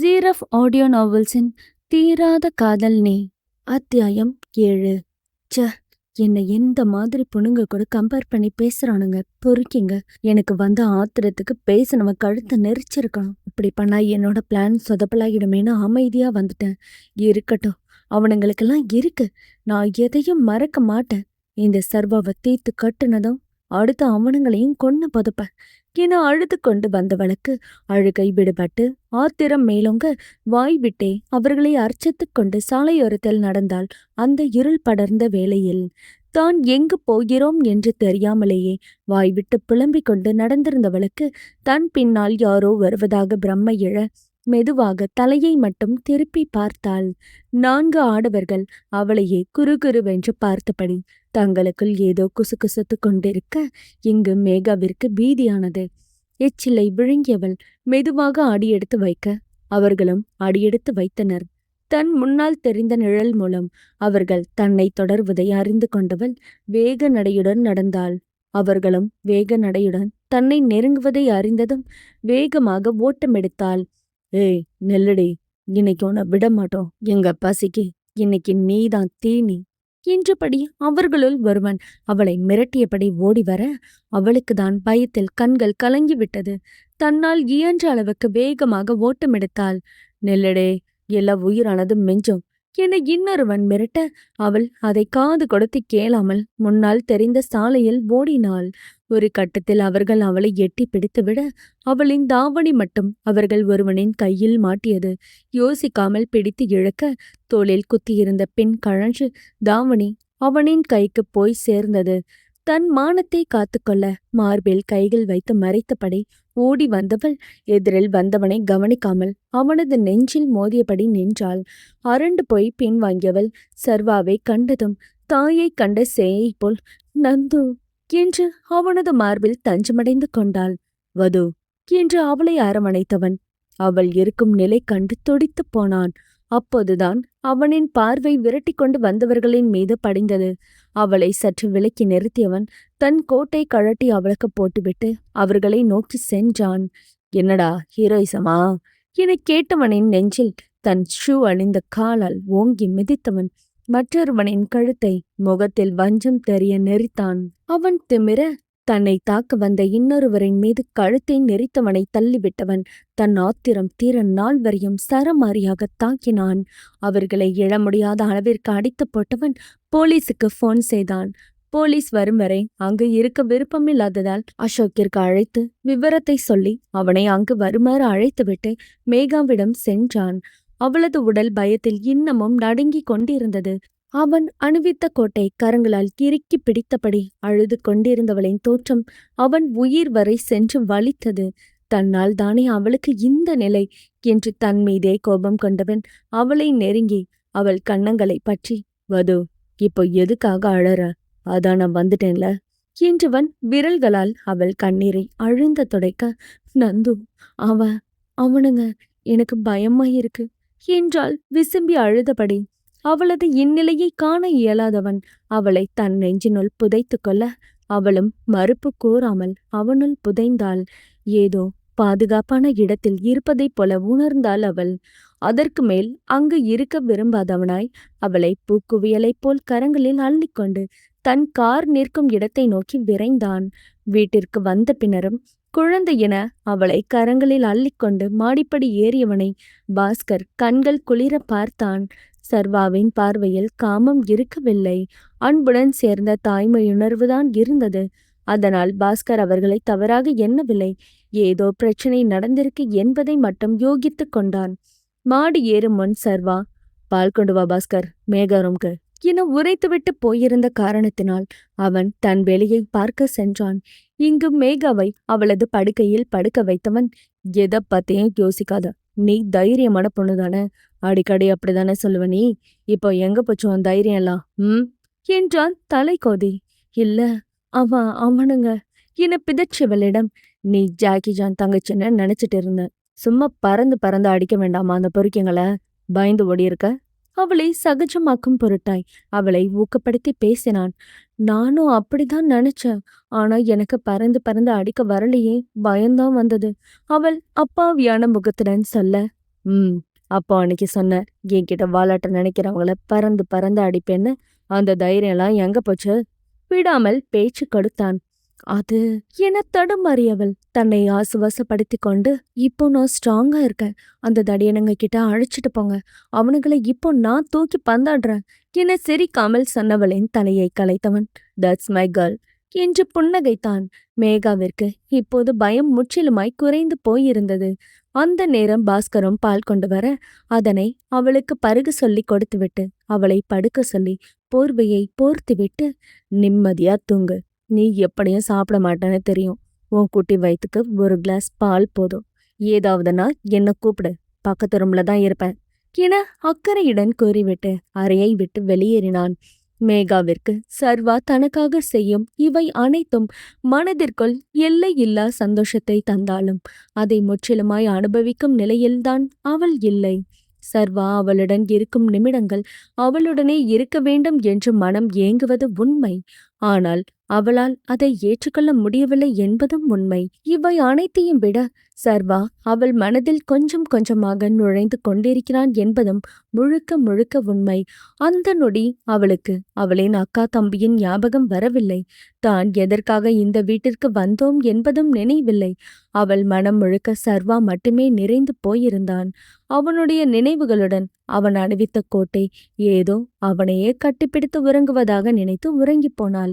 ஜீரஃப் audio நாவல்ஸின் தீராத காதல் நீ. அத்தியாயம் ஏழு. ச்ச என்னை எந்த மாதிரி பொண்ணுங்க கூட கம்பேர் பண்ணி பேசுறானுங்க. பொறுக்கிங்க. எனக்கு வந்த ஆத்திரத்துக்கு பேசினவன் கழுத்தை நெரிச்சிருக்கணும். இப்படி பண்ணா என்னோட பிளான் சொதப்பலாகிடுமேனு அமைதியா வந்துட்டேன். இருக்கட்டும். அவனுங்களுக்கெல்லாம் இருக்கு. நான் எதையும் மறக்க மாட்டேன். இந்த சர்வாவை தீர்த்து கட்டுனதும் அடுத்து அவனுங்களையும் கொன்னு பதுப்பேன். என அழுது கொண்டு வந்தவளுக்கு அழுகை விடுபட்டு ஆத்திரம் மேலோங்க வாய் விட்டே அவர்களை அர்ச்சித்துக் கொண்டு சாலையோரத்தில் நடந்தால் அந்த இருள் படர்ந்த வேளையில். தான் எங்கு போகிறோம் என்று தெரியாமலேயே வாய்விட்டு புலம்பிக் கொண்டு நடந்திருந்தவளுக்கு தன் பின்னால் யாரோ வருவதாக பிரம்ம இழ மெதுவாக தலையை மட்டும் திருப்பி பார்த்தாள். நான்கு ஆடவர்கள் அவளையே குறுகுருவென்று பார்த்தபடி தங்களுக்குள் ஏதோ குசுகுசுத்து கொண்டிருக்க இங்கு மேகாவிற்கு பீதியானது. எச்சிலை விழுங்கியவள் மெதுவாக அடியெடுத்து வைக்க அவர்களும் அடியெடுத்து வைத்தனர். தன் முன்னால் தெரிந்த நிழல் மூலம் அவர்கள் தன்னை தொடர்வதை அறிந்து கொண்டவள் வேக நடையுடன் நடந்தாள். அவர்களும் வேக நடையுடன் தன்னை நெருங்குவதை அறிந்ததும் வேகமாக ஓட்டமெடுத்தாள் ஏய் நெல்லடி இன்னைக்கு உன விட மாட்டோம் எங்க பசிக்கு இன்னைக்கு நீதான் தீனி. என்றபடி அவர்களுள் ஒருவன் அவளை மிரட்டியபடி ஓடி வர அவளுக்கு தான் பயத்தில் கண்கள் கலங்கிவிட்டது. தன்னால் இயன்ற அளவுக்கு வேகமாக ஓட்டமெடுத்தாள். நெல்லடே எல்லா உயிரானது மிஞ்சும். என இன்னொருவன் மிரட்ட அவள் அதை காது கொடுத்து கேளாமல் முன்னால் தெரிந்த சாலையில் ஓடினாள். ஒரு கட்டத்தில் அவர்கள் அவளை எட்டி பிடித்துவிட அவளின் தாவணி மட்டும் அவர்கள் ஒருவனின் கையில் மாட்டியது. யோசிக்காமல் பிடித்து இழக்க தோளில் குத்தியிருந்த பெண் கழன்று தாவணி அவனின் கைக்கு போய் சேர்ந்தது. தன் மானத்தை காத்துக்கொள்ள மார்பில் கைகள் வைத்து மறைத்தபடி ஓடி வந்தவள். எதிரில் வந்தவனை கவனிக்காமல் அவனது நெஞ்சில் மோதியபடி நின்றாள். அரண்டு போய் பின்வாங்கியவள் சர்வாவை கண்டதும் தாயை கண்ட சேயை போல் நந்து என்று அவனது மார்பில் தஞ்சமடைந்து கொண்டாள். வது என்று அவளை அரவணைத்தவன். அவள் இருக்கும் நிலை கண்டு துடித்துப் போனான். அப்போதுதான் அவனின் பார்வை விரட்டி கொண்டு வந்தவர்களின் மீது படிந்தது. அவளை சற்று விலக்கி நிறுத்தியவன் தன் கோட்டை கழட்டி அவளுக்கு போட்டுவிட்டு அவர்களை நோக்கி சென்றான். என்னடா ஹீரோயிசமா என கேட்டவனின் நெஞ்சில் தன் ஷூ அணிந்த காலால் ஓங்கி மிதித்தவன் மற்றொருவனின் கழுத்தை முகத்தில் வஞ்சம் தெரிய நெறித்தான் அவன் திமிர தன்னை தாக்க வந்த இன்னொருவரின் மீது கழுத்தை நெறித்தவனை தள்ளிவிட்டவன் தன் ஆத்திரம் தீர நாள் வரையும் சரமாரியாக தாக்கினான். அவர்களை எழ முடியாத அளவிற்கு அடித்து போட்டவன் போலீஸுக்கு போன் செய்தான். போலீஸ் வரும் வரை அங்கு இருக்க விருப்பமில்லாததால் அசோக்கிற்கு அழைத்து விவரத்தை சொல்லி அவனை அங்கு வருமாறு அழைத்துவிட்டு மேகாவிடம் சென்றான். அவளது உடல் பயத்தில் இன்னமும் நடுங்கிக் கொண்டிருந்தது. அவன் அணிவித்த கோட்டை கரங்களால் இறுக்கி பிடித்தபடி அழுது கொண்டிருந்தவளின் தோற்றம் அவன் உயிர் வரை சென்று வலித்தது. தன்னால் தானே அவளுக்கு இந்த நிலை என்று தன் மீதே கோபம் கொண்டவன் அவளை நெருங்கி அவள் கன்னங்களை பற்றி வது இப்போ எதுக்காக அழற? அதான் நான் வந்துட்டேன்ல? என்றவன் விரல்களால் அவள் கண்ணீரை அழுந்த துடைக்க நந்து அவ அவனுங்க எனக்கு பயமா இருக்கு என்றால் விசும்பி அழுதபடி அவளது இந்நிலையை காண இயலாதவன். அவளை தன் நெஞ்சினுள் புதைத்து கொள்ள அவளும் மறுப்பு கூறாமல் அவனுள் புதைந்தாள். ஏதோ பாதுகாப்பான இடத்தில் இருப்பதைப் போல உணர்ந்தாள் அவள். அதற்கு மேல் அங்கு இருக்க விரும்பாதவனாய் அவளை பூக்குவியலைப் போல் கரங்களில் அள்ளிக்கொண்டு தன் கார் நிற்கும் இடத்தை நோக்கி விரைந்தான். வீட்டிற்கு வந்த பின்னரும் குழந்தை என அவளை கரங்களில் அள்ளிக்கொண்டு மாடிப்படி ஏறியவனை பாஸ்கர் கண்கள் குளிர பார்த்தான். சர்வாவின் பார்வையில் காமம் இருக்கவில்லை. அன்புடன் சேர்ந்த தாய்மையுணர்வுதான் இருந்தது. அதனால் பாஸ்கர் அவர்களை தவறாக எண்ணவில்லை. ஏதோ பிரச்சனை நடந்திருக்கு என்பதை மட்டும் யோகித்துக் கொண்டான். மாடி ஏறும் முன் சர்வா பால் கொண்டு வா பாஸ்கர் மேகாரம்க்கு என உரைத்துவிட்டு போயிருந்த காரணத்தினால் அவன் தன் வெளியை பார்க்க சென்றான். இங்கு மேகாவை அவளது படுக்கையில் படுக்க வைத்தவன் எதை பத்தியும் யோசிக்காத. நீ தைரியமான பொண்ணுதானே. அடிக்கடி அப்படிதானே சொல்லுவ நீ? இப்போ எங்க போச்சு உன் தைரியம் எல்லாம்? ம்? என்றான் தலை கோதி இல்ல அவன் அவனுங்க. என பிதற்றவளிடம் நீ ஜாக்கி ஜான் தங்கச்சின்னு நினைச்சிட்டு இருந்த. சும்மா பறந்து பறந்து அடிக்க வேண்டாமா அந்த பொறுக்கிங்களை பயந்து ஓடி இருக்க அவளை சகஜமாக்கும் பொருட்டாய். அவளை ஊக்கப்படுத்தி பேசினான். நானும் அப்படிதான் நினைச்சேன். ஆனா எனக்கு பறந்து பறந்து அடிக்க வரலையே. பயம்தான் வந்தது. அவள் அப்பாவியான முகத்துடன் சொல்ல ம் அப்போ அன்னைக்கு சொன்னேன் என்கிட்ட வாலாட்ட நினைக்கிறவங்கள பறந்து பறந்து அடிப்பேன்னு அந்த தைரியம்லாம் எங்க போச்சு? விடாமல் பேச்சு கொடுத்தான். அது என தடுமாறியவள்? தன்னை ஆசுவாசப்படுத்தி கொண்டு இப்போ நான் ஸ்ட்ராங்கா இருக்கேன். அந்த தடியனுங்க கிட்ட அழைச்சிட்டு போங்க. அவனுங்களை இப்போ நான் தூக்கி பந்தாடுறேன். என சிரிக்காமல் சொன்னவளின் தலையை கலைத்தவன். தட்ஸ் மை கேர்ள் என்று புன்னகைத்தான். மேகாவிற்கு இப்போது பயம் முற்றிலுமாய் குறைந்து போயிருந்தது. அந்த நேரம் பாஸ்கரும் பால் கொண்டு வர அதனை அவளுக்கு பருகு சொல்லி கொடுத்துவிட்டு அவளை படுக்க சொல்லி போர்வையை போர்த்துவிட்டு நிம்மதியா தூங்கு. நீ எப்படியும் சாப்பிட மாட்டேன்னு தெரியும். உன் குட்டி வயிற்றுக்கு ஒரு கிளாஸ் பால் போதும். ஏதாவதுனா என்னை கூப்பிடு. பக்கத்து ரூம்ல தான் இருப்பேன். என அக்கறையுடன் கூறிவிட்டு அறையை விட்டு வெளியேறினான். மேகாவிற்கு சர்வா தனக்காக செய்யும் இவை அனைத்தும் மனதிற்குள் எல்லையில்லா சந்தோஷத்தை தந்தாலும் அதை முற்றிலுமாய் அனுபவிக்கும் நிலையில்தான் அவள் இல்லை. சர்வா அவளுடன் இருக்கும் நிமிடங்கள் அவளுடனே இருக்க வேண்டும் என்று மனம் ஏங்குவது உண்மை. ஆனால் அவளால் அதை ஏற்றுக்கொள்ள முடியவில்லை என்பதும் உண்மை. இவை அனைத்தையும் விட சர்வா அவள் மனதில் கொஞ்சம் கொஞ்சமாக நுழைந்து கொண்டிருக்கிறான் என்பதும் முழுக்க முழுக்க உண்மை. அந்த நொடி அவளுக்கு அவளின் அக்கா தம்பியின் ஞாபகம் வரவில்லை. தான் எதற்காக இந்த வீட்டிற்கு வந்தோம் என்பதும் நினைவில்லை. அவள் மனம் முழுக்க சர்வா மட்டுமே நிறைந்து போயிருந்தான். அவனுடைய நினைவுகளுடன் அவன் அணிவித்த கோட்டை ஏதோ அவனையே கட்டிப்பிடித்து உறங்குவதாக நினைத்து உறங்கிப் போனாள்.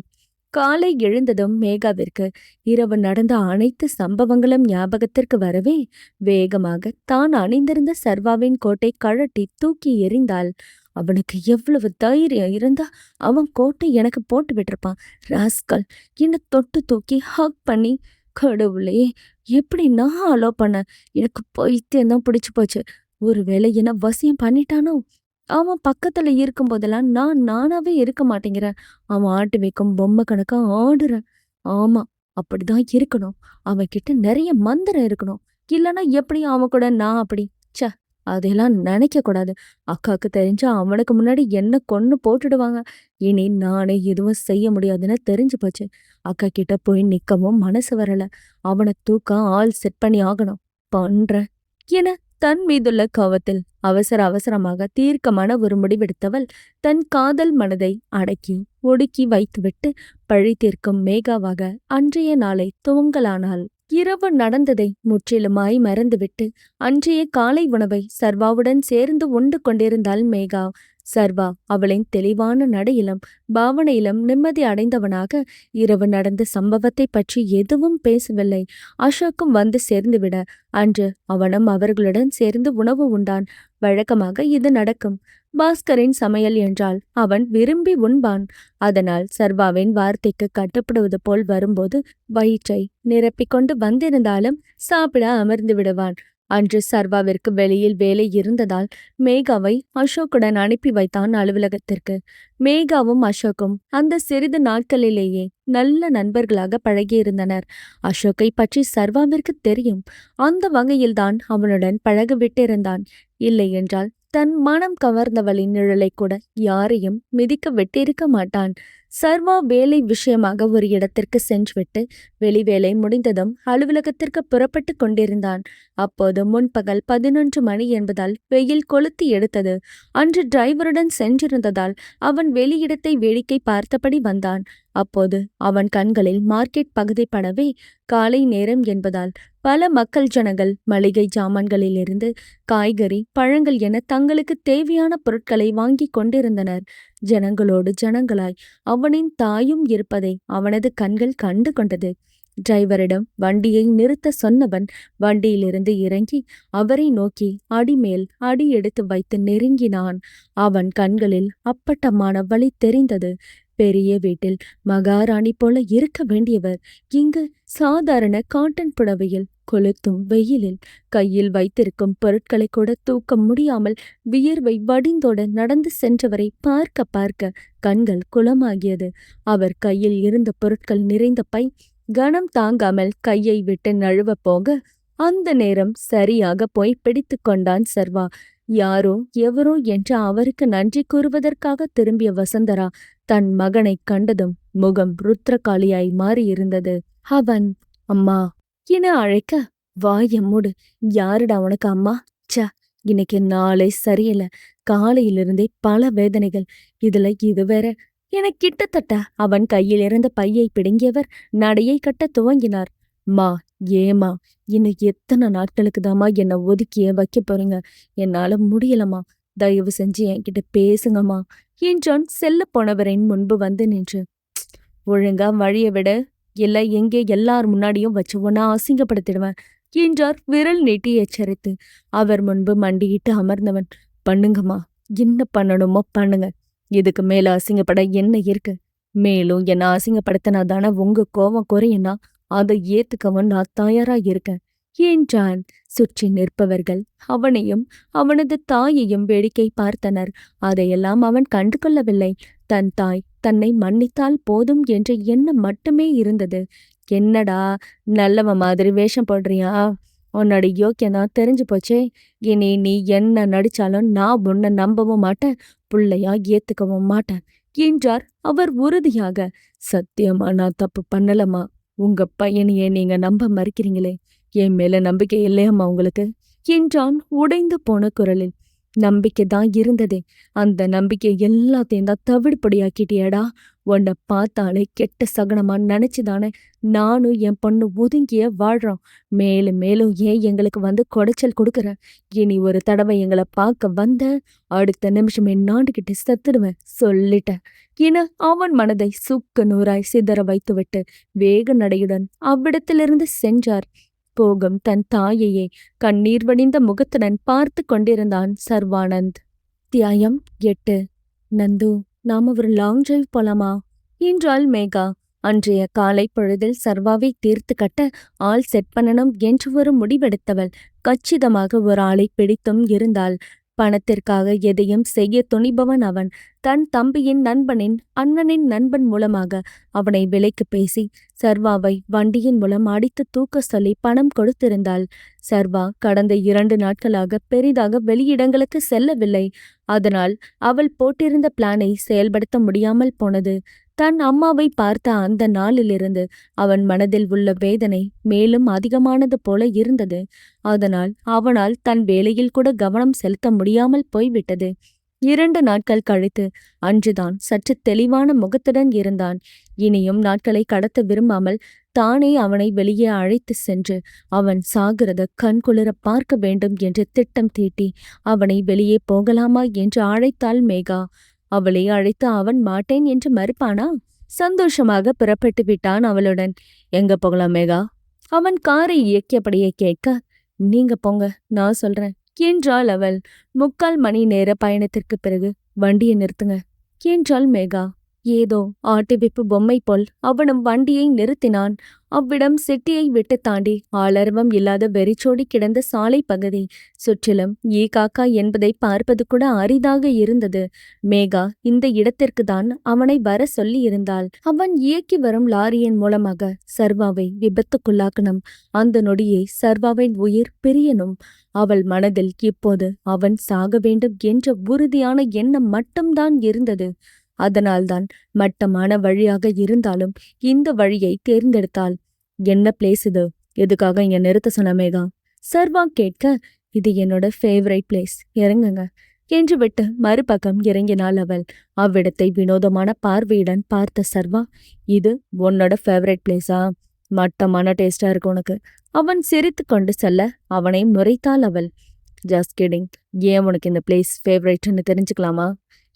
காலை எழுந்ததும் மேகாவிற்கு இரவு நடந்த அனைத்து சம்பவங்களும் ஞாபகத்திற்கு வரவே வேகமாக தான் அணிந்திருந்த சர்வாவின் கோட்டை கழட்டி தூக்கி எறிந்தாள். அவனுக்கு எவ்வளவு தைரியம் இருந்தா அவன் கோட்டை எனக்கு போட்டு விட்டிருப்பான். ராஸ்கல் என்னை தொட்டு தூக்கி ஹக் பண்ணி கடவுளே எப்படி நான் அலோ பண்ண எனக்கு பைத்தியம் தான் பிடிச்சு போச்சு. ஒருவேளை என்ன வசியம் பண்ணிட்டானோ? அவன் பக்கத்துல இருக்கும் போதெல்லாம் நான் நானாவே இருக்க மாட்டேங்கிறேன். அவன் ஆட்டு வைக்கும் பொம்மை கணக்கா ஆடுறேன். ஆமா அப்படிதான் இருக்கணும். அவன் கிட்ட நிறைய மந்திரம் இருக்கணும். இல்லைன்னா எப்படி அவன் கூட நான் அப்படி ச்ச அதெல்லாம் நினைக்க கூடாது. அக்காக்கு தெரிஞ்சா அவனுக்கு முன்னாடி என்ன கொன்னு போட்டுடுவாங்க. இனி நானே எதுவும் செய்ய முடியாதுன்னு தெரிஞ்சு போச்சு. அக்கா கிட்ட போய் நிக்கவும் மனசு வரல. அவனை தூக்க ஆள் செட் பண்ணி ஆகணும். பண்றேன். என தன் மீதுள்ள கோவத்தில் அவசர அவசரமாக தீர்க்கமான ஒரு முடிவெடுத்தவள் தன் காதல் மனதை அடக்கி ஒடுக்கி வைத்துவிட்டு பழி தீர்க்கும் மேகாவாக அன்றைய நாளை துவங்கலானாள். இரவு நடந்ததை முற்றிலுமாய் மறந்துவிட்டு அன்றைய காலை உணவை சர்வாவுடன் சேர்ந்து உண்டு கொண்டிருந்தாள் மேகா. சர்வா அவளின் தெளிவான நடையிலும் பாவனையிலும் நிம்மதி அடைந்தவனாக இரவு நடந்த சம்பவத்தை பற்றி எதுவும் பேசவில்லை. அசோக்கும் வந்து சேர்ந்துவிட அன்று அவனும் அவர்களுடன் சேர்ந்து உணவு உண்டான். வழக்கமாக இது நடக்கும். பாஸ்கரின் சமையல் என்றால் அவன் விரும்பி உண்பான். அதனால் சர்வாவின் வார்த்தைக்கு கட்டுப்படுவது போல் வரும்போது வயிற்றை நிரப்பிக்கொண்டு வந்திருந்தாலும் சாப்பிட அமர்ந்து விடுவான். அன்று சர்வாவிற்கு வெளியில் வேலை இருந்ததால் மேகாவை அசோக்குடன் அனுப்பி வைத்தான் அலுவலகத்திற்கு. மேகாவும் அசோக்கும் அந்த சிறிது நாட்களிலேயே நல்ல நண்பர்களாக பழகியிருந்தனர். அசோக்கை பற்றி சர்வாவிற்கு தெரியும். அந்த வகையில்தான் அவனுடன் பழக விட்டிருந்தான் இல்லை என்றால் தன் மனம் கவர்ந்தவளின் நிழலை கூட யாரையும் மிதிக்க விட்டிருக்க மாட்டான். சர்வா வேலை விஷயமாக ஒரு இடத்திற்கு சென்றுவிட்டு வெளிவேலை முடிந்ததும் அலுவலகத்திற்கு புறப்பட்டு கொண்டிருந்தான். அப்போது முன்பகல் பதினொன்று மணி என்பதால் வெயில் கொளுத்தி எடுத்தது. அன்று டிரைவருடன் சென்றிருந்ததால் அவன் வெளியிடத்தை வேடிக்கை பார்த்தபடி வந்தான். அப்போது அவன் கண்களில் மார்க்கெட் பகுதி படவே காலை நேரம் என்பதால் பல மக்கள் ஜனங்கள் மளிகை ஜாமான்களிலிருந்து காய்கறி பழங்கள் என தங்களுக்கு தேவையான பொருட்களை வாங்கி கொண்டிருந்தனர். ஜனங்களோடு ஜனங்களாய் அவனின் தாயும் இருப்பதை அவனது கண்கள் கண்டு கொண்டது. டிரைவரிடம் வண்டியை நிறுத்த சொன்னவன் வண்டியிலிருந்து இறங்கி அவரை நோக்கி அடிமேல் அடி எடுத்து வைத்து நெருங்கினான். அவன் கண்களில் அப்பட்டமான வழி தெரிந்தது. பெரிய வீட்டில் மகாராணி போல இருக்க வேண்டியவர். இங்கு சாதாரண காட்டன் புடவையில் கொளுத்தும் வெயிலில் கையில் வைத்திருக்கும் பொருட்களை கூட தூக்க முடியாமல் வியர்வை வடிந்தோட நடந்து சென்றவரை பார்க்க பார்க்க கண்கள் குளமாகியது. அவர் கையில் இருந்த பொருட்கள் நிறைந்த பை கனம் தாங்காமல் கையை விட்டு நழுவ போக அந்த நேரம் சரியாக போய் பிடித்து கொண்டான் சர்வா. யாரோ எவரோ என்று அவருக்கு நன்றி கூறுவதற்காக திரும்பிய வசந்தரா தன் மகனைக் கண்டதும் முகம் ருத்ரகாளியாய் மாறியிருந்தது. அவன் அம்மா என அழைக்க வாய மூடு. யாருடா உனக்கு அம்மா? ச்ச இன்னைக்கு நாளை சரியில்லை. காலையிலிருந்தே பல வேதனைகள். இதுல இது வேற. என கிட்டத்தட்ட அவன் கையில் இருந்த பையை பிடுங்கியவர் நடையை கட்ட துவங்கினார். மா ஏமா இன்னும் எத்தனை நாட்களுக்கு தாமா என்னை ஒதுக்கியே வைக்க போறீங்க? என்னால முடியலம்மா. தயவு செஞ்சு என்கிட்ட பேசுங்கம்மா என்றான் செல்ல போனவரின் முன்பு வந்து நின்று. ஒழுங்கா வழிய விட. இல்லை எங்கே எல்லார் முன்னாடியும் வச்சு ஒன்னா அசிங்கப்படுத்திடுவேன் என்றார் விரல் நீட்டி எச்சரித்து. அவர் முன்பு மண்டியிட்டு அமர்ந்தவன் பண்ணுங்கம்மா என்ன பண்ணணுமோ பண்ணுங்க. இதுக்கு மேல அசிங்கப்பட என்ன இருக்கு? மேலும் என்ன அசிங்கப்படுத்தினா தானே உங்க கோவம் குறையினா அதை ஏத்துக்கவும் நான் தயாரா இருக்கேன் என்றான். சுற்றி நிற்பவர்கள் அவனையும் அவனது தாயையும் வேடிக்கை பார்த்தனர். அதையெல்லாம் அவன் கண்டு கொள்ளவில்லை தன் தாய் தன்னை மன்னித்தால் போதும் என்ற எண்ணம் மட்டுமே இருந்தது. என்னடா நல்லவ மாதிரி வேஷம் போடுறியா? உன்னோட யோக்கியம் தெரிஞ்சு போச்சே. இனி நீ என்ன நடிச்சாலும் நான் உன்னை நம்பவும் மாட்டேன் பிள்ளையா ஏத்துக்கவும் மாட்டேன் என்றார் அவர் உறுதியாக. சத்தியமா நான் தப்பு பண்ணலம்மா. உங்க பையனையே நீங்க நம்ப மறுக்கிறீங்களே. என் மேல நம்பிக்கை இல்லையம்மா உங்களுக்கு? என்றான் உடைந்து போன குரலில். நம்பிக்கை தான் இருந்ததே. அந்த நம்பிக்கை எல்லாத்தையும் தான் தவிடுபடியாக்கிட்டியடா. உன்னை பார்த்தாலே கெட்ட சகனமா நினைச்சுதானே நானும் என் பொண்ணு ஒதுங்கிய வாழ்றோம். மேலும் மேலும் ஏன் எங்களுக்கு வந்து குடைச்சல் கொடுக்குற? இனி ஒரு தடவை எங்களை பார்க்க வந்த அடுத்த நிமிஷம் நாண்டுகிட்டு செத்துடுவேன் சொல்லிட்டேன். என அவன் மனதை சுக்கு நூறாய் சிதற வைத்துவிட்டு வேக நடையுடன் அவ்விடத்திலிருந்து சென்றார். போகும் தன் தாயையே. கண்ணீர் வடிந்த முகத்துடன் பார்த்து கொண்டிருந்தான் சர்வானந்த். தியாயம் எட்டு. நந்து நாம ஒரு லாங் டிரைவ் போலாமா? என்றாள் மேகா. அன்றைய காலை பொழுதில் சர்வாவை தீர்த்து கட்ட ஆள் செட் பண்ணணும் என்று ஒரு முடிவெடுத்தவள். கச்சிதமாக ஒரு ஆளை பிடித்தும் இருந்தாள். பணத்திற்காக எதையும் செய்ய துணிபவன் அவன். தன் தம்பியின் நண்பனின் அண்ணனின் நண்பன் மூலமாக அவனை விலைக்கு பேசி சர்வாவை வண்டியின் மூலம் அடித்து தூக்க சொல்லி பணம் கொடுத்திருந்தாள். சர்வா கடந்த இரண்டு நாட்களாக பெரிதாக வெளியிடங்களுக்கு செல்லவில்லை. அதனால் அவள் போட்டிருந்த பிளானை செயல்படுத்த முடியாமல் போனது. தன் அம்மாவை பார்த்த அந்த நாளிலிருந்து அவன் மனதில் உள்ள வேதனை மேலும் அதிகமானது போல இருந்தது. அதனால் அவனால் தன் வேலையில் கூட கவனம் செலுத்த முடியாமல் போய்விட்டது. இரண்டு நாட்கள் கழித்து அன்றுதான் சற்று தெளிவான முகத்துடன் இருந்தான். இனியும் நாட்களை கடத்த விரும்பாமல் தானே அவனை வெளியே அழைத்து சென்று அவன் சாகிறத கண்குளிர பார்க்க வேண்டும் என்று திட்டம் தீட்டி அவனை வெளியே போகலாமா என்று அழைத்தாள் மேகா. அவளை அழைத்து அவன் மாட்டேன் என்று மறுப்பானா? சந்தோஷமாக புறப்பட்டு விட்டான் அவளுடன். எங்க போகலாம் மேகா? அவன் காரை இயக்கியபடியே கேட்க நீங்க போங்க நான் சொல்றேன் என்றாள் அவள். முக்கால் மணி நேர பயணத்திற்கு பிறகு வண்டியை நிறுத்துங்க என்றாள் மேகா. ஏதோ ஆட்டிவிப்பு பொம்மை போல் அவனும் வண்டியை நிறுத்தினான். அவ்விடம் சிட்டியை விட்டு தாண்டி ஆளர்வம் இல்லாத வெறிச்சோடி கிடந்த சாலை பகுதி. சுற்றிலும் ஈ காக்கா என்பதை பார்ப்பது கூட அரிதாக இருந்தது. மேகா இந்த இடத்திற்கு தான் அவனை வர சொல்லி இருந்தாள் அவன் இயக்கி வரும் லாரியின் மூலமாக சர்வாவை விபத்துக்குள்ளாக்கணும். அந்த நொடியே சர்வாவின் உயிர் பிரியனும் அவள் மனதில் இப்போது அவன் சாக வேண்டும் என்ற உறுதியான எண்ணம் மட்டும்தான் இருந்தது. அதனால்தான் மட்டமான வழியாக இருந்தாலும் இந்த வழியை தேர்ந்தெடுத்தாள். என்ன பிளேஸ் இது? எதுக்காக இங்க நிறுத்த சொன்னமேகா சர்வா கேட்க இது என்னோட ஃபேவரைட் பிளேஸ் இறங்குங்க. என்று விட்டு மறுபக்கம் இறங்கினாள் அவள். அவ்விடத்தை வினோதமான பார்வையுடன் பார்த்த சர்வா இது உன்னோட ஃபேவரைட் பிளேஸா மட்டமான டேஸ்டா இருக்கு உனக்கு. அவன் சிரித்து கொண்டு செல்ல அவனை முறைத்தாள் அவள். ஜஸ்ட் கிடிங் ஏன் உனக்கு இந்த பிளேஸ் ஃபேவரைட்னு தெரிஞ்சுக்கலாமா?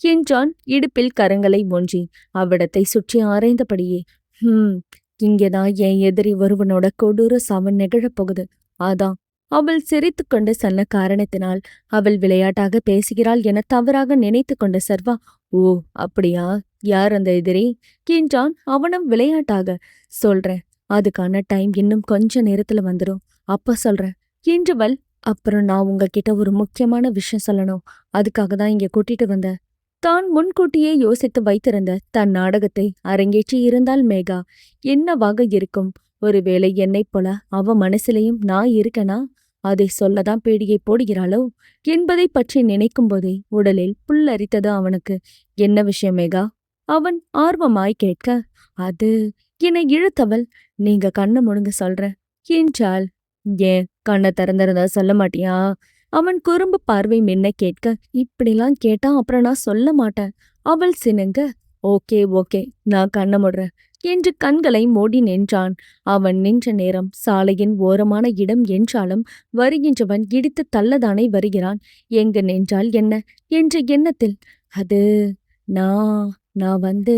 என்றான் இடுப்பில் கரங்களை ஒன்றி அவ்விடத்தை சுற்றி ஆராய்ந்தபடியே ஹம் இங்கேதான் என் எதிரி ஒருவனோட கொடூர சாவன் நிகழப்போகுது அதான் அவள் சிரித்துக்கொண்டு சொன்ன காரணத்தினால் அவள் விளையாட்டாக பேசுகிறாள் என தவறாக நினைத்து கொண்ட சர்வா ஓ அப்படியா? யார் அந்த எதிரி? என்றான் அவனும் விளையாட்டாக. சொல்றேன் அதுக்கான டைம் இன்னும் கொஞ்ச நேரத்துல வந்துடும் அப்ப சொல்றேன். என்றவள் அப்புறம் நான் உங்ககிட்ட ஒரு முக்கியமான விஷயம் சொல்லணும். அதுக்காக தான் இங்க கூட்டிட்டு வந்தேன். தான் முன்கூட்டியே யோசித்து வைத்திருந்த தன் நாடகத்தை அரங்கேற்றி இருந்தால் மேகா என்னவாக இருக்கும்? ஒருவேளை என்னைப் போல அவ மனசிலையும் நான் இருக்கனா? அதை சொல்லதான் பேடியை போடுகிறாளோ? என்பதை பற்றி நினைக்கும் போதே உடலில் புல்லரித்தது அவனுக்கு. என்ன விஷயம் மேகா? அவன் ஆர்வமாய் கேட்க அது என்னை இழுத்தவள். நீங்க கண்ணை முழுங்க சொல்ற என்றாள். ஏன் கண்ணை திறந்திருந்தா சொல்ல மாட்டியா? அவன் குறும்பு பார்வை மின்ன கேட்க இப்படிலாம் கேட்டா அப்புறம் நான் சொல்ல மாட்டேன். அவள் சினுங்க ஓகே ஓகே நான் கண்ண முடுறேன் என்று கண்களை மூடி நின்றான். அவன் நின்ற நேரம் சாலையின் ஓரமான இடம் என்றாலும் வருகின்றவன் இடித்து தள்ளதானே வருகிறான். எங்கு நின்றால் என்ன? என்ற எண்ணத்தில் அது நான் நான் வந்து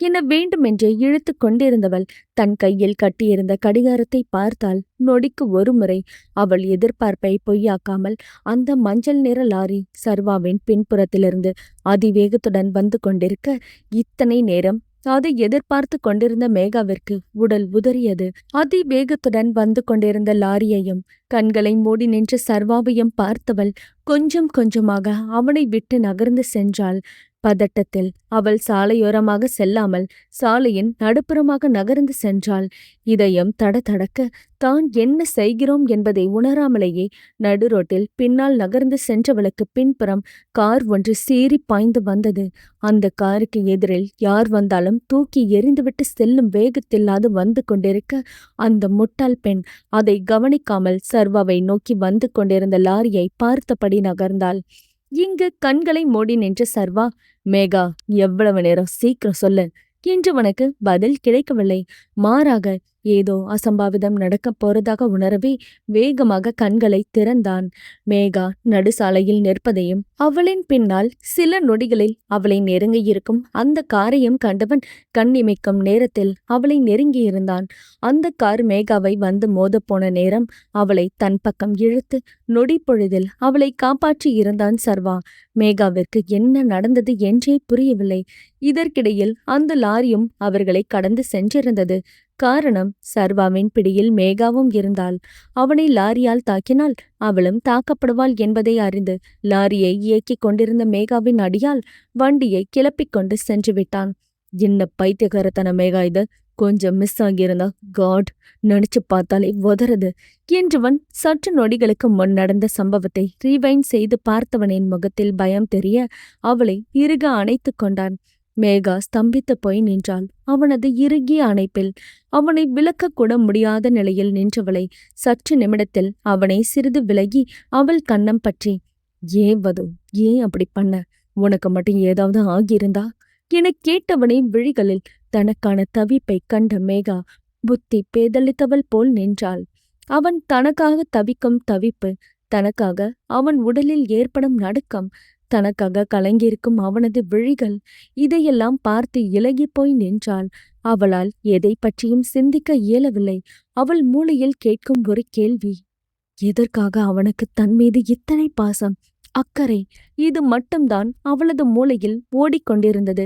என வேண்டுமென்றே இழுத்து கொண்டிருந்தவள். தன் கையில் கட்டியிருந்த கடிகாரத்தை பார்த்தால் நொடிக்கு ஒருமுறை அவள் எதிர்பார்ப்பை பொய்யாக்காமல் அந்த மஞ்சள் நிற லாரி சர்வாவின் பின்புறத்திலிருந்து அதிவேகத்துடன் வந்து கொண்டிருக்க இத்தனை நேரம் அதை எதிர்பார்த்து கொண்டிருந்த மேகாவிற்கு உடல் உதறியது. அதிவேகத்துடன் வந்து கொண்டிருந்த லாரியையும் கண்களை மூடி நின்ற சர்வாவையும் பார்த்தவள் கொஞ்சம் கொஞ்சமாக அவனை விட்டு நகர்ந்து சென்றாள். பதட்டத்தில் அவள் சாலையோரமாக செல்லாமல் சாலையின் நடுப்புறமாக நகர்ந்து சென்றாள். இதயம் தடதடக்க தான் என்ன செய்கிறோம் என்பதை உணராமலேயே நடுரோட்டில் பின்னால் நகர்ந்து சென்றவளுக்கு பின்புறம் கார் ஒன்று சீறி பாய்ந்து வந்தது. அந்த காருக்கு எதிரில் யார் வந்தாலும் தூக்கி எறிந்துவிட்டு செல்லும் வேகத்தில் அது வந்து கொண்டிருக்க அந்த முட்டாள் பெண் அதை கவனிக்காமல் சர்வாவை நோக்கி வந்து கொண்டிருந்த லாரியை பார்த்தபடி நகர்ந்தாள். இங்கு கண்களை மூடி நின்ற சர்வா மேகா எவ்வளவு நேரம் சீக்கிரம் சொல்லு. என்றவனுக்கு பதில் கிடைக்கவில்லை. மாறாக ஏதோ அசம்பாவிதம் நடக்கப் போறதாக உணரவே வேகமாக கண்களை திறந்தான். மேகா நடுசாலையில் நிற்பதையும் அவளின் பின்னால் சில நொடிகளில் அவளை நெருங்கியிருக்கும் அந்த காரையும் கண்டவன் கண்ணிமைக்கும் நேரத்தில் அவளை நெருங்கியிருந்தான். அந்த கார் மேகாவை வந்து மோதப்போன நேரம் அவளை தன் பக்கம் இழுத்து நொடி பொழுதில் அவளை காப்பாற்றி இருந்தான் சர்வா. மேகாவிற்கு என்ன நடந்தது என்றே புரியவில்லை. இதற்கிடையில் அந்த லாரியும் அவர்களை கடந்து சென்றிருந்தது. காரணம் சர்வாவின் பிடியில் மேகாவும் இருந்தாள். அவனை லாரியால் தாக்கினால் அவளும் தாக்கப்படுவாள் என்பதை அறிந்து லாரியை இயக்கிக் கொண்டிருந்த மேகாவின் அடியால் வண்டியை கிளப்பிக் கொண்டு சென்று விட்டான். என்ன பைத்தியகாரத்தன மேகா இது? கொஞ்சம் மிஸ் ஆகியிருந்தா? காட் நினைச்சு பார்த்தாலே உதறது என்றவன் சற்று நொடிகளுக்கு முன் நடந்த சம்பவத்தை ரீவைண்ட் செய்து பார்த்தவனின் முகத்தில் பயம் தெரிய அவளை இறுக அணைத்துக் கொண்டான். மேகா ஸ்தம்பித்து போய் நின்றாள். அவனது இறுகிய அணைப்பில் அவனை விளக்கக்கூட முடியாத நிலையில் நின்றவளை சற்று நிமிடத்தில் அவனை சிறிது விலகி அவள் கண்ணம் பற்றி ஏன் வது ஏன் அப்படி பண்ண? உனக்கு மட்டும் ஏதாவது ஆகியிருந்தா? எனக் கேட்டவனை விழிகளில் தனக்கான தவிப்பை கண்ட மேகா புத்தி பேதளித்தவள் போல் நின்றாள். அவன் தனக்காக தவிக்கும் தவிப்பு தனக்காக அவன் உடலில் ஏற்படும் நடுக்கம் தனக்காக கலங்கியிருக்கும் அவனது விழிகள் இதையெல்லாம் பார்த்து இலகிப் போய் நின்றாள். அவளால் எதை பற்றியும் சிந்திக்க இயலவில்லை. அவள் மூளையில் கேட்கும் ஒரு கேள்வி எதற்காக அவனுக்கு தன் மீது இத்தனை பாசம்? அக்கறை இது மட்டும்தான் அவளது மூளையில் ஓடிக்கொண்டிருந்தது.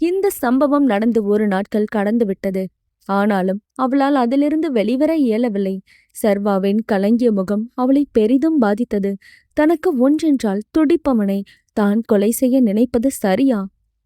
இந்த சம்பவம் நடந்து ஒரு நாட்கள் கடந்துவிட்டது. ஆனாலும் அவளால் அதிலிருந்து வெளிவர இயலவில்லை. சர்வாவின் கலங்கிய முகம் அவளை பெரிதும் பாதித்தது. தனக்கு ஒன்றென்றால் துடிப்பவனை தான் கொலை செய்ய நினைப்பது சரியா?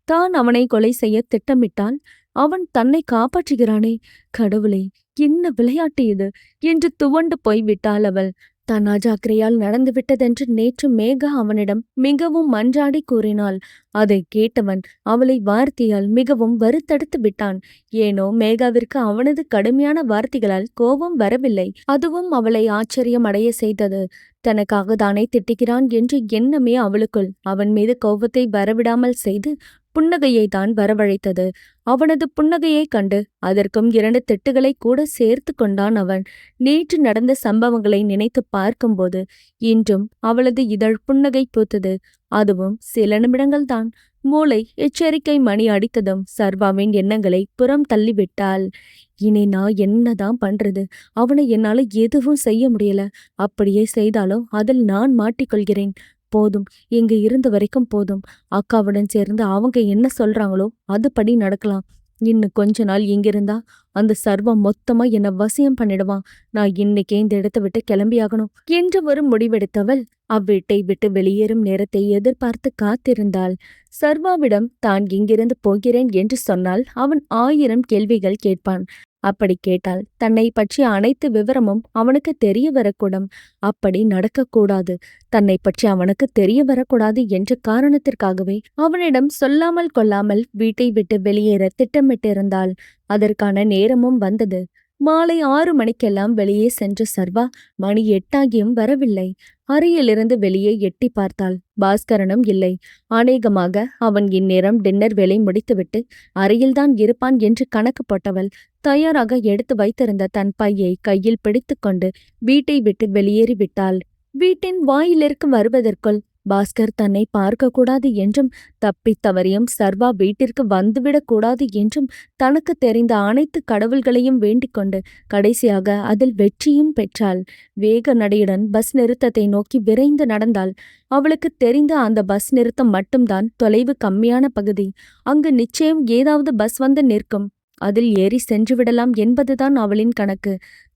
தான் அவனை கொலை செய்ய திட்டமிட்டால் அவன் தன்னை காப்பாற்றுகிறானே? கடவுளே என்ன விளையாட்டு இது? என்று துவண்டு போய்விட்டாள் அவள். தான் அஜாக்கிரையால் நடந்துவிட்டதென்று நேற்று மேகா அவனிடம் மிகவும் மன்றாடி கூறினாள். அதை கேட்டவன் அவளை வார்த்தையால் மிகவும் வருத்தடுத்து விட்டான். ஏனோ மேகாவிற்கு அவனது கடுமையான வார்த்தைகளால் கோபம் வரவில்லை. அதுவும் அவளை ஆச்சரியம் அடைய செய்தது. தனக்காக தானே திட்டுகிறான் என்று எண்ணமே அவளுக்குள். அவன் மீது கோபத்தை வரவிடாமல் செய்து புன்னகையை தான் வரவழைத்தது. அவனது புன்னகையைக் கண்டு அதற்கும் இரண்டு திட்டுகளை கூட சேர்த்து கொண்டான் அவன். நேற்று நடந்த சம்பவங்களை நினைத்து பார்க்கும்போது இன்றும் அவளது இதழ் புன்னகை பூத்தது. அதுவும் சில நிமிடங்கள்தான் மூளை எச்சரிக்கை மணி அடித்ததும் சர்வாவின் எண்ணங்களை புறம் தள்ளிவிட்டாள். இனி நான் என்னதான் பண்றது? அவனை என்னால எதுவும் செய்ய முடியல. அப்படியே செய்தாலும் அதில் நான் மாட்டிக்கொள்கிறேன். போதும் இங்க இருந்த வரைக்கும் போதும். அக்காவுடன் சேர்ந்து அவங்க என்ன சொல்றாங்களோ அதுபடி நடக்கலாம். இன்னும் கொஞ்ச நாள் இங்கிருந்தா அந்த சர்வம் மொத்தமா என்னை வசியம் பண்ணிடுவான். நான் இன்னைக்கே இந்த இடத்த விட்டு கிளம்பியாகணும். என்று ஒரு முடிவெடுத்தவள் அவ்வீட்டை விட்டு வெளியேறும் நேரத்தை எதிர்பார்த்து காத்திருந்தாள். சர்வாவிடம் தான் இங்கிருந்து போகிறேன் என்று சொன்னால் அவன் ஆயிரம் கேள்விகள் கேட்பான். அப்படி கேட்டால் தன்னை பற்றிய அனைத்து விவரமும் அவனுக்கு தெரிய வரக்கூடும். அப்படி நடக்கக்கூடாது. தன்னை பற்றி அவனுக்கு தெரிய வரக்கூடாது என்ற காரணத்திற்காகவே அவனிடம் சொல்லாமல் கொள்ளாமல் வீட்டை விட்டு வெளியேற திட்டமிட்டிருந்தாள். அதற்கான நேரமும் வந்தது. மாலை ஆறு மணிக்கெல்லாம் வெளியே சென்ற சர்வா மணி எட்டாகியும் வரவில்லை. அறையிலிருந்து வெளியே எட்டி பார்த்தாள். பாஸ்கரனும் இல்லை. அநேகமாக அவன் இந்நேரம் டின்னர் வேலை முடித்துவிட்டு அறையில்தான் இருப்பான் என்று கணக்கு போட்டவள் தயாராக எடுத்து வைத்திருந்த தன் பையை கையில் பிடித்துக்கொண்டு வீட்டை விட்டு வெளியேறிவிட்டாள். வீட்டின் வாயிலிற்கு வருவதற்குள் பாஸ்கர் தன்னை பார்க்கக்கூடாது என்றும் தப்பி தவறியும் சர்வா வீட்டிற்கு வந்துவிடக் கூடாது என்றும் தனக்கு தெரிந்த அனைத்து கடவுள்களையும் வேண்டிக்கொண்டு கடைசியாக அதில் வெற்றியும் பெற்றாள். வேக நடையுடன் பஸ் நிறுத்தத்தை நோக்கி விரைந்து நடந்தாள் அவளுக்கு தெரிந்த அந்த பஸ் நிறுத்தம் மட்டும்தான் தொலைவு கம்மியான பகுதி. அங்கு நிச்சயம் ஏதாவது பஸ் வந்து நிற்கும். அதில் ஏறி சென்று விடலாம் என்பதுதான் அவளின் கணக்கு.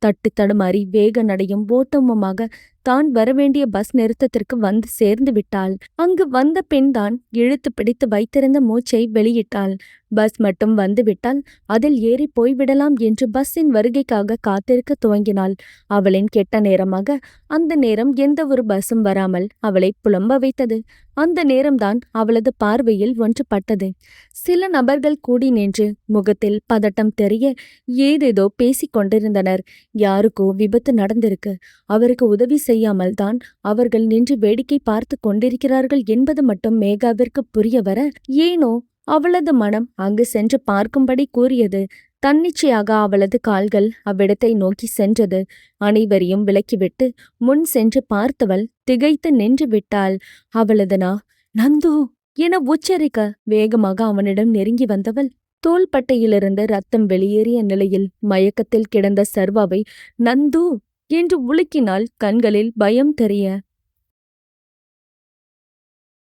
தட்டு தடுமாறி வேக நடையும் ஓட்டமுமாக தான் வரவேண்டிய பஸ் நிறுத்தத்திற்கு வந்து சேர்ந்து விட்டாள். அங்கு வந்த பெண்தான் இழுத்து பிடித்து வைத்திருந்த மூச்சை வெளியிட்டாள். பஸ் மட்டும் வந்துவிட்டால் அதில் ஏறி போய்விடலாம் என்று பஸ்ஸின் வருகைக்காக காத்திருக்க துவங்கினாள். அவளின் கெட்ட நேரமாக அந்த நேரம் எந்த ஒரு பஸ்ஸும் வராமல் அவளை புலம்ப வைத்தது. அந்த நேரம்தான் அவளது பார்வையில் ஒன்று பட்டது. சில நபர்கள் கூடி நின்று முகத்தில் பதட்டம் தெரிய ஏதேதோ பேசிக் கொண்டிருந்தனர். யாருக்கோ விபத்து நடந்திருக்கு. அவருக்கு உதவி செய்யாமல் தான் அவர்கள் நின்று வேடிக்கை பார்த்து கொண்டிருக்கிறார்கள் என்பது மட்டும் மேகாவிற்கு புரிய வர ஏனோ அவளது மனம் அங்கு சென்று பார்க்கும்படி கூறியது. தன்னிச்சையாக அவளது கால்கள் அவ்விடத்தை நோக்கி சென்றது. அனைவரையும் விலக்கிவிட்டு முன் சென்று பார்த்தவள் திகைத்து நின்று விட்டாள். அவளது நா நந்து! என உச்சரிக்க வேகமாக அவனிடம் நெருங்கி வந்தவள் தோள்பட்டையிலிருந்து ரத்தம் வெளியேறிய நிலையில் மயக்கத்தில் கிடந்த சர்வாவை நந்து! என்று உலுக்கினால் கண்களில் பயம் தெரிய